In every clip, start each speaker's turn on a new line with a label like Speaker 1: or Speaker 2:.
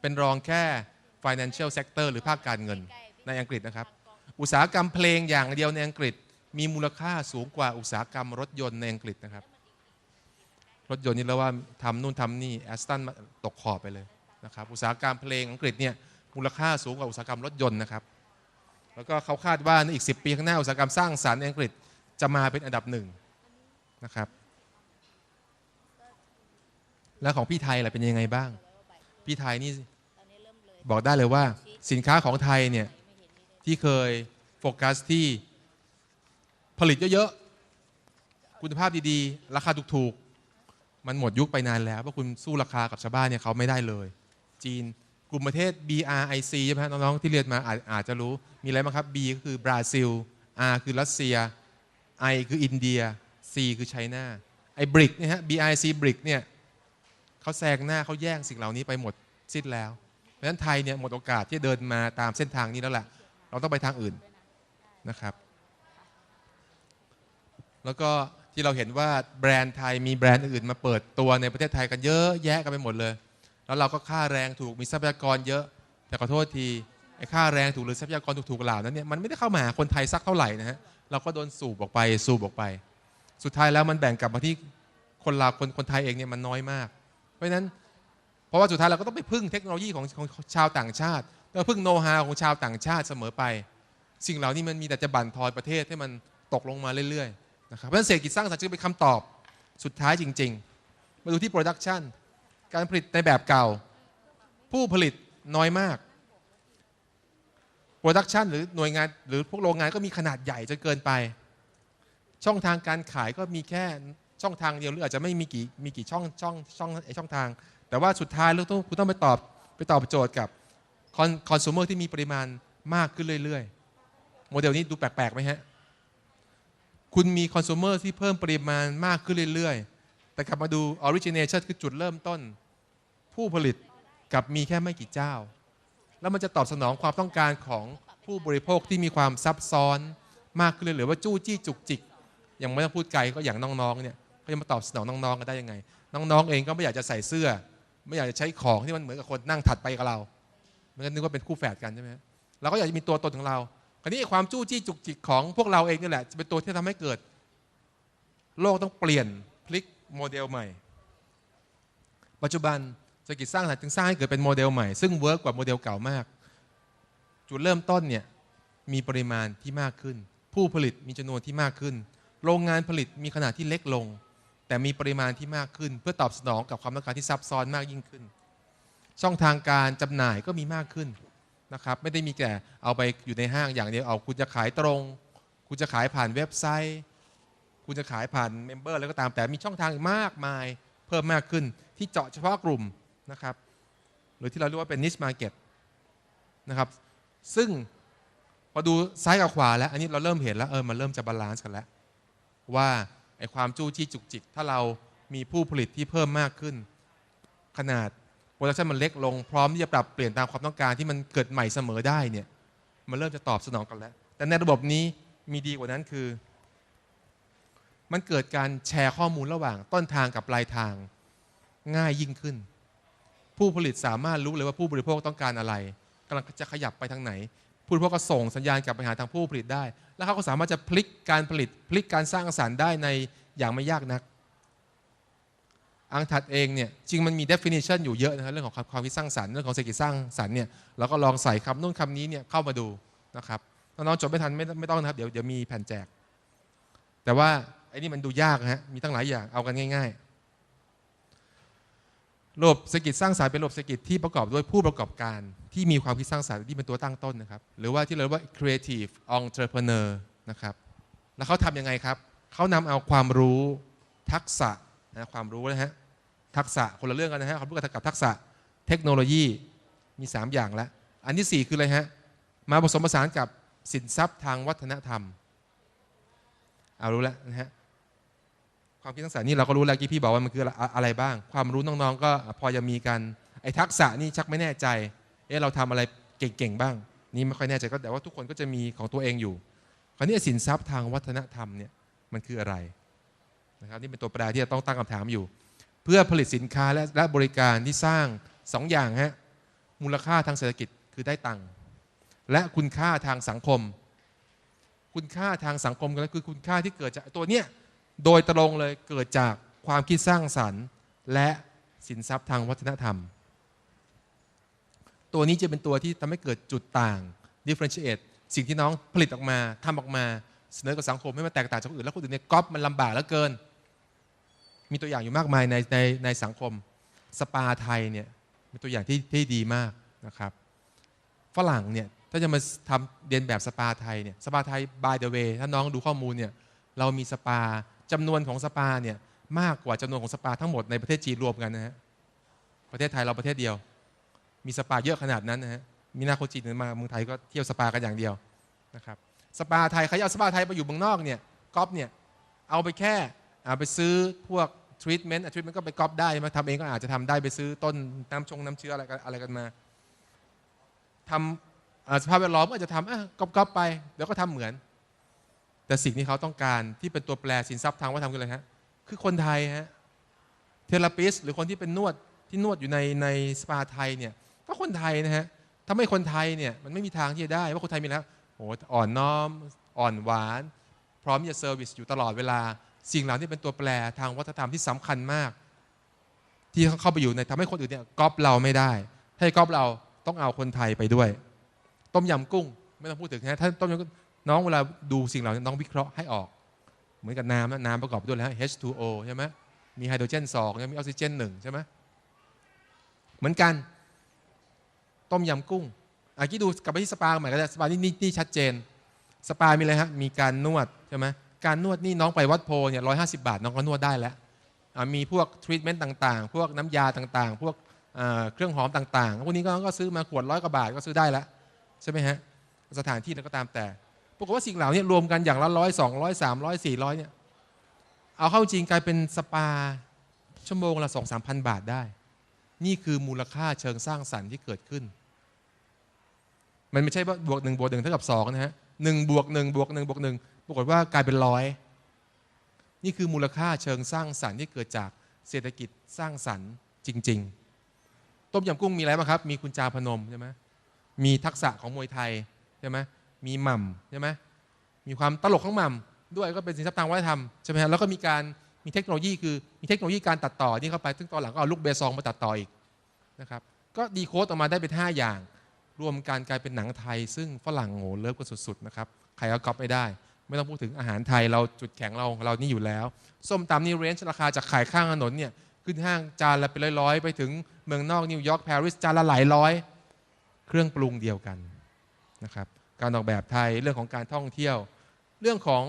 Speaker 1: เป็นรองแค่ financial sector หรือภาคการเงินในอังกฤษนะครับ อุตสาหกรรมเพลงอย่างเดียวในอังกฤษ มีมูลค่าสูงกว่าอุตสาหกรรมรถยนต์ในอังกฤษนะครับ รถยนต์นี่แล้วว่าทำนู่นทำนี่แอสตันตกขอบไปเลยนะครับ อุตสาหกรรมเพลงอังกฤษเนี่ยมูลค่าสูงกว่าอุตสาหกรรมรถยนต์นะครับ แล้วก็เขาคาดว่าในอีก 10 ปีข้างหน้าอุตสาหกรรมสร้างสรรค์ในอังกฤษจะมาเป็นอันดับหนึ่งนะครับ แล้วของพี่ไทยล่ะเป็นยังไงบ้าง พี่ไทยนี่บอกได้เลยว่าสินค้าของไทยเนี่ยที่เคยโฟกัสที่ผลิตเยอะๆ คุณภาพดีๆ ราคาถูกๆ มันหมดยุคไปนานแล้วเพราะคุณสู้ราคากับชาวบ้านเนี่ยเขาไม่ได้เลย จีนกลุ่มประเทศ BRIC ใช่ไหมฮะน้องๆที่เรียนมาอาจอาจจะรู้มีอะไรบ้างครับ B ก็คือบราซิล R คือรัสเซีย I คืออินเดีย C คือไชน่าไอ้บริกเนี่ยฮะ BIC บริกเนี่ย เขาแซงหน้าเขาแย่งสิ่งเหล่านี้ไปหมดสิ้นแล้วเพราะฉะนั้นไทยเนี่ยหมดโอกาสที่เดินมาตามเส้นทางนี้แล้วแหละเราต้องไปทางอื่นนะครับ แล้วก็ที่เราเห็นว่าแบรนด์ไทยมีแบรนด์อื่นมาเปิดตัวในประเทศไทยกันเยอะแยะกันไปหมดเลย แล้วเราก็ค่าแรงถูกมีทรัพยากรเยอะ แต่ขอโทษทีไอ้ค่าแรงถูกหรือทรัพยากรถูกๆเหล่านั้นเนี่ยมันไม่ได้เข้ามาคนไทยสักเท่าไหร่นะฮะเราก็โดนสูบออกไปสูบออกไป สุดท้ายแล้วมันแบ่งกลับมาที่คนเราคนคนไทยเองเนี่ยมันน้อยมาก เพราะนั้นเพราะว่าสุดท้ายเราก็ต้องไปพึ่งเทคโนโลยีของของชาวต่างชาติแล้วพึ่งโน้ตฮาของชาวต่างชาติเสมอไป สิ่งเหล่านี้มันมีแต่จะบั่นทอนประเทศให้มันตกลงมาเรื่อยๆนะครับเพราะฉะนั้นเศรษฐกิจสร้างสรรค์จึงเป็นคำตอบสุดท้ายจริง ๆ มาดูที่โปรดักชันการผลิตในแบบเก่า ผู้ผลิตน้อยมากโปรดักชันหรือหน่วยงานหรือพวกโรงงานก็มีขนาดใหญ่จนเกินไป ช่องทางการขายก็มีแค่ ช่องทางเดียวหรืออาจจะไม่มีกี่มีกี่ช่องช่องช่องไอช่องทาง แต่ว่าสุดท้ายเราต้องคุณต้องไปตอบไปตอบโจทย์กับคอนคอน sumer ที่มีปริมาณมากขึ้นเรื่อยๆ โมเดลนี้ดูแปลกๆไหมฮะ คุณมีคอน sumer ที่เพิ่มปริมาณมากขึ้นเรื่อยๆ แต่กลับมาดู origination คือจุดเริ่มต้น ผู้ผลิตกับมีแค่ไม่กี่เจ้า แล้วมันจะตอบสนองความต้องการของผู้บริโภคที่มีความซับซ้อนมากขึ้นเลยหรือว่าจู้จี้จุกจิกยังไม่ต้องพูดไกลก็อย่างน้องๆเนี่ย ขาจะมาตอบสนองน้องๆกันได้ยังไง น้องๆเองก็ไม่อยากจะใส่เสื้อ ไม่อยากจะใช้ของที่มันเหมือนกับคนนั่งถัดไปกับเรามันก็นึกว่าเป็นคู่แฝดกันใช่ไหมเราก็อยากจะมีตัวตนของเราคราวนี้ความจู้จี้จุกจิกของพวกเราเองนี่แหละจะเป็นตัวที่ทำให้เกิด โลกต้องเปลี่ยนพลิกโมเดลใหม่ ปัจจุบันเศรษฐกิจสร้างสรรค์จึงสร้างให้เกิดเป็นโมเดลใหม่ ซึ่งเวิร์กกว่าโมเดลเก่ามาก จุดเริ่มต้นเนี่ยมีปริมาณที่มากขึ้น ผู้ผลิตมีจำนวนที่มากขึ้น โรงงานผลิตมีขนาดที่เล็กลง แต่มีปริมาณที่มากขึ้น เพื่อตอบสนองกับความต้องการที่ซับซ้อนมากยิ่งขึ้น ช่องทางการจำหน่ายก็มีมากขึ้นนะครับไม่ได้มีแต่เอาไปอยู่ในห้างอย่างเดียวเอาคุณจะขายตรง คุณจะขายผ่านเว็บไซต์ คุณจะขายผ่านเมมเบอร์แล้วก็ตามแต่มีช่องทางมากมายเพิ่มมากขึ้น ที่เจาะเฉพาะกลุ่มนะครับหรือที่เราเรียกว่าเป็น niche market นะครับซึ่งพอดูซ้ายกับขวาแล้ว อันนี้เราเริ่มเห็นแล้วเออมันเริ่มจะบาลานซ์กันแล้วว่า ไอ้ความจู้จี้จุกจิก ถ้าเรามีผู้ผลิตที่เพิ่มมากขึ้น ขนาดโปรดักชันมันเล็กลงพร้อมที่จะปรับเปลี่ยนตามความต้องการที่มันเกิดใหม่เสมอได้เนี่ยมันเริ่มจะตอบสนองกันแล้ว แต่ในระบบนี้มีดีกว่านั้นคือ มันเกิดการแชร์ข้อมูลระหว่างต้นทางกับปลายทางง่ายยิ่งขึ้น ผู้ผลิตสามารถรู้เลยว่าผู้บริโภคต้องการอะไรกำลังจะขยับไปทางไหน ผู้บริโภคก็ส่งสัญญาณกลับไปหาทางผู้ผลิตได้ แล้วเขาก็สามารถจะพลิกการผลิต พลิกการสร้างสรรค์ได้ในอย่างไม่ยากนัก อังถัดเองเนี่ยจริงมันมี definition อยู่เยอะนะครับเรื่องของความคิดสร้างสรรค์เรื่องของเศรษฐกิจสร้างสรรค์เนี่ยเราก็ลองใส่คำนู่นคำนี้เนี่ยเข้ามาดูนะครับน้องๆจดไม่ทันไม่ไม่ต้องนะครับเดี๋ยวเดี๋ยวมีแผ่นแจก แต่ว่าไอ้นี่มันดูยากนะฮะมีตั้งหลายอย่างเอากันง่าย ๆ ระบบเศรษฐกิจสร้างสรรค์เป็นระบบเศรษฐกิจที่ประกอบด้วยผู้ประกอบการ ที่มีความคิดสร้างสรรค์ที่เป็นตัวตั้งต้นนะครับ หรือว่าที่เราเรียกว่า creative entrepreneur นะครับ แล้วเขาทำยังไงครับ เขานำเอาความรู้ทักษะนะความรู้นะฮะ ทักษะคนละเรื่องกันนะฮะความรู้กับทักษะเทคโนโลยีมี 3 อย่างแล้ว อันที่ 4 คืออะไรฮะ มาผสมผสานกับสินทรัพย์ทางวัฒนธรรม เอารู้แล้วนะฮะ ความคิดสร้างสรรค์นี่เราก็รู้แล้วกี่พี่บอกว่ามันคืออะไรบ้าง ความรู้น้องๆ ก็พอจะมีกันไอ้ทักษะนี่ชักไม่แน่ใจ เอ๊ะเราทำอะไรเก่งๆบ้าง นี่ไม่ค่อยแน่ใจก็แต่ว่าทุกคนก็จะมีของตัวเองอยู่ คราวนี้สินทรัพย์ทางวัฒนธรรมเนี่ยมันคืออะไรนะครับนี่เป็นตัวแปรที่จะต้องตั้งคำถามอยู่ เพื่อผลิตสินค้าและและบริการที่สร้างสองอย่างฮะมูลค่าทางเศรษฐกิจคือได้ตังค์และคุณค่าทางสังคม คุณค่าทางสังคมก็คือคุณค่าที่เกิดจากตัวเนี้ย โดยตรงเลยเกิดจากความคิดสร้างสรรค์ และสินทรัพย์ทางวัฒนธรรม ตัวนี้จะเป็นตัวที่ทำให้เกิดจุดต่าง differentiate สิ่งที่น้องผลิตออกมาทำออกมา เสนอกับสังคมให้มันแตกต่างจากคนอื่น แล้วคนอื่นเนี่ยก๊อปมันลำบากเหลือเกิน มีตัวอย่างอยู่มากมายในในในสังคม สปาไทยเนี่ยเป็นตัวอย่างที่ที่ดีมากนะครับ ฝรั่งเนี่ยถ้าจะมาทำเรียนแบบสปาไทยเนี่ยสปาไทย by the way ถ้าน้องดูข้อมูลเนี่ยเรามีสปา จำนวนของสปาเนี่ยมากกว่าจำนวนของสปาทั้งหมดในประเทศจีนรวมกันนะฮะประเทศไทยเราประเทศเดียว มีสปาเยอะขนาดนั้นนะฮะมีนาโคจีนมาเมืองไทยก็เที่ยวสปากันอย่างเดียวนะครับสปาไทยใครเอาสปาไทยไปอยู่เมืองนอกเนี่ยก๊อปเนี่ยเอาไปแค่เอาไปซื้อพวกทรีทเมนต์ทรีทเมนต์ก็ไปก๊อปได้มาทำเองก็อาจจะทำได้ไปซื้อต้นน้ำชงน้ำเชื้ออะไรกันอะไรกันมาทำสภาพแวดล้อมก็จะทำก๊อปก๊อปไป เดี๋ยวก็ทำเหมือน แต่สิ่งที่เขาต้องการที่เป็นตัวแปรสินทรัพย์ทางวัฒนธรรมคืออะไรฮะคือคนไทยฮะเทเลปิสหรือคนที่เป็นนวดที่นวดอยู่ในในสปาไทยเนี่ยก็คนไทยนะฮะถ้าไม่คนไทยเนี่ยมันไม่มีทางที่จะได้ว่าคนไทยมีแล้วโอ้อ่อนน้อม อ่อนหวาน พร้อมจะเซอร์วิสอยู่ตลอดเวลา สิ่งเหล่านี้เป็นตัวแปรทางวัฒนธรรมที่สำคัญมาก ที่เขาเข้าไปอยู่ในทำให้คนอื่นเนี่ยก๊อปเราไม่ได้ ถ้าก๊อปเราต้องเอาคนไทยไปด้วย ต้มยำกุ้งไม่ต้องพูดถึงนะถ้าต้มยำกุ้ง น้องเวลาดูสิ่งเหล่านี้น้องวิเคราะห์ให้ออก เหมือนกับน้ำนะน้ำประกอบด้วยแล้ว H2O ใช่ไหมมีไฮโดรเจน2มีออกซิเจน1ใช่ไหมเหมือนกัน ต้มยำกุ้งอะกี้ดูกลับไปที่สปาใหม่ก็ได้สปานี่นี่นี่ชัดเจน สปามีอะไรฮะมีการนวดใช่ไหมการนวดนี่น้องไปวัดโพเนี่ยร้อยห้าสิบาท น้องก็นวดได้แล้วมีพวกทรีทเมนต์ต่างๆ พวกน้ำยาต่างๆ พวกเครื่องหอมต่างๆพวกนี้ก็ซื้อมาขวดร้อยกว่าบาทก็ซื้อได้แล้วใช่ไหมฮะสถานที่แล้วก็ตามแต่ ปรากฏว่าสิ่งเหล่านี้รวมกันอย่างละร้อยสองร้อยสามร้อยสี่ร้อยเนี่ยเอาเข้าจริงกลายเป็นสปาชั่วโมงละสองสามพันบาทได้ นี่คือมูลค่าเชิงสร้างสรรค์ที่เกิดขึ้น มันไม่ใช่ว่าบวกหนึ่งบวกหนึ่งเท่ากับสองนะฮะหนึ่งบวกหนึ่งบวกหนึ่งบวกหนึ่งปรากฏว่ากลายเป็นร้อยนี่คือมูลค่าเชิงสร้างสรรค์ที่เกิดจากเศรษฐกิจสร้างสรรค์จริง ๆ ต้มยำกุ้งมีอะไรบ้างครับ มีคุณจาพนมใช่ไหมมีทักษะของมวยไทยใช่ไหม มีหม่ำใช่ไหมมีความตลกของหม่ำด้วยก็เป็นสินทรัพย์ทางวัฒนธรรมใช่ไหมฮะแล้วก็มีการมีเทคโนโลยีคือมีเทคโนโลยีการตัดต่อที่เข้าไปซึ่งตอนหลังก็เอาลูกเบซองมาตัดต่ออีกนะครับก็ดีโค้ดออกมาได้เป็น 5 อย่าง รวมกันกลายเป็นหนังไทย ซึ่งฝรั่งโง่เลิฟกันสุดๆนะครับใครก็ก๊อปไม่ได้ ไม่ต้องพูดถึงอาหารไทยเราจุดแข็งเราเรานี่อยู่แล้ว ส้มตำนี่เรนจ์ราคาจากขายข้างถนนเนี่ยขึ้นห้างจานละเป็นร้อยๆ ไปถึงเมืองนอกนิวยอร์กปารีสจานละหลายร้อย เครื่องปรุงเดียวกันนะครับ การออกแบบไทย เรื่องของการท่องเที่ยว เรื่องของ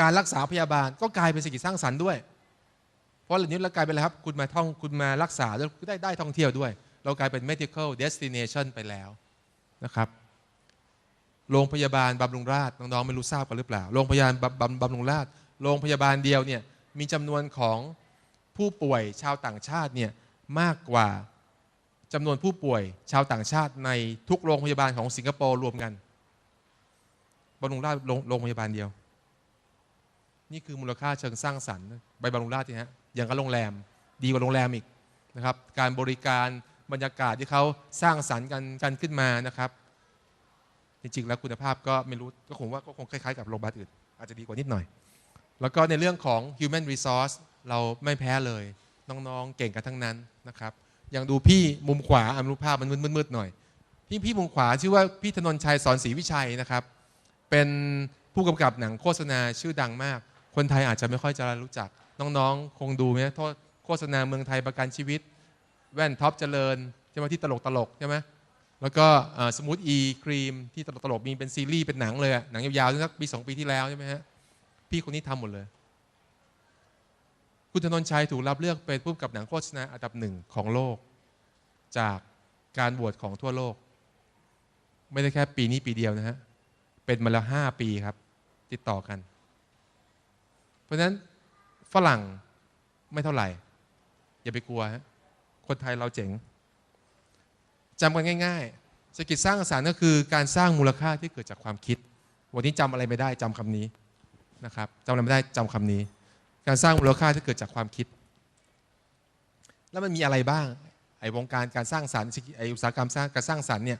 Speaker 1: การรักษาพยาบาลก็กลายเป็นสิ่งสร้างสรรค์ด้วย เพราะเหล่านี้เรากลายเป็นอะไรครับ คุณมาท่องคุณมารักษาแล้วได้ได้ท่องเที่ยวด้วย เรากลายเป็น medical destination ไปแล้วนะครับโรงพยาบาลบำรุงราษฎร์น้องๆไม่รู้ทราบกันหรือเปล่าโรงพยาบาลบำบบำรุงราษฎร์โรงพยาบาลเดียวเนี่ยมีจำนวนของผู้ป่วยชาวต่างชาติเนี่ยมากกว่า จำนวนผู้ป่วยชาวต่างชาติในทุกโรงพยาบาลของสิงคโปร์รวมกันบำรุงราษฎร์โรงพยาบาลเดียว นี่คือมูลค่าเชิงสร้างสรรค์ใบบำรุงราษฎร์ที่ฮะอย่างกับโรงแรม ดีกว่าโรงแรมอีกนะครับการบริการบรรยากาศที่เขาสร้างสรรค์กันกันขึ้นมานะครับ จริงๆ แล้วคุณภาพก็ไม่รู้ก็คงว่าก็คงคล้ายๆกับโรงพยาบาลอื่น อาจจะดีกว่านิดหน่อย แล้วก็ในเรื่องของ human resource เราไม่แพ้เลย น้องๆ เก่งกันทั้งนั้นนะครับ อย่างดูพี่มุมขวาอนุภาพมันมืดๆหน่อย พี่พี่มุมขวาชื่อว่าพี่ธนนชัยสอนศรีวิชัยนะครับ เป็นผู้กำกับหนังโฆษณาชื่อดังมาก คนไทยอาจจะไม่ค่อยจะรู้จัก น้องๆ คงดูไหมโทษโฆษณาเมืองไทยประกันชีวิต แว่นท็อปเจริญใช่ไหมที่ตลกตลกๆใช่ไหมแล้วก็สมูทอีครีมที่ตลกตลกๆมีเป็นซีรีส์เป็นหนังเลยหนังยาวๆสักปีสองปีที่แล้วใช่ไหมฮะพี่คนนี้ทำหมดเลย คุณธนนชัยถูกรับเลือกเป็นผู้กำกับหนังโฆษณาอันดับหนึ่งของโลก จากการบวชของทั่วโลก ไม่ได้แค่ปีนี้ปีเดียวนะฮะ เป็นมาแล้วห้าปีครับ ติดต่อกัน เพราะฉะนั้นฝรั่งไม่เท่าไหร่ อย่าไปกลัวฮะคนไทยเราเจ๋งจำกันง่ายๆเศรษฐกิจสร้างสรรค์ก็คือการสร้างมูลค่าที่เกิดจากความคิด วันนี้จำอะไรไม่ได้จำคำนี้นะครับจำอะไรไม่ได้จำคำนี้ การสร้างมูลค่าที่เกิดจากความคิด แล้วมันมีอะไรบ้าง ไอ้วงการการสร้างสรรค์ไอ้อุตสาหกรรมสร้างการสร้างสรรค์เนี่ย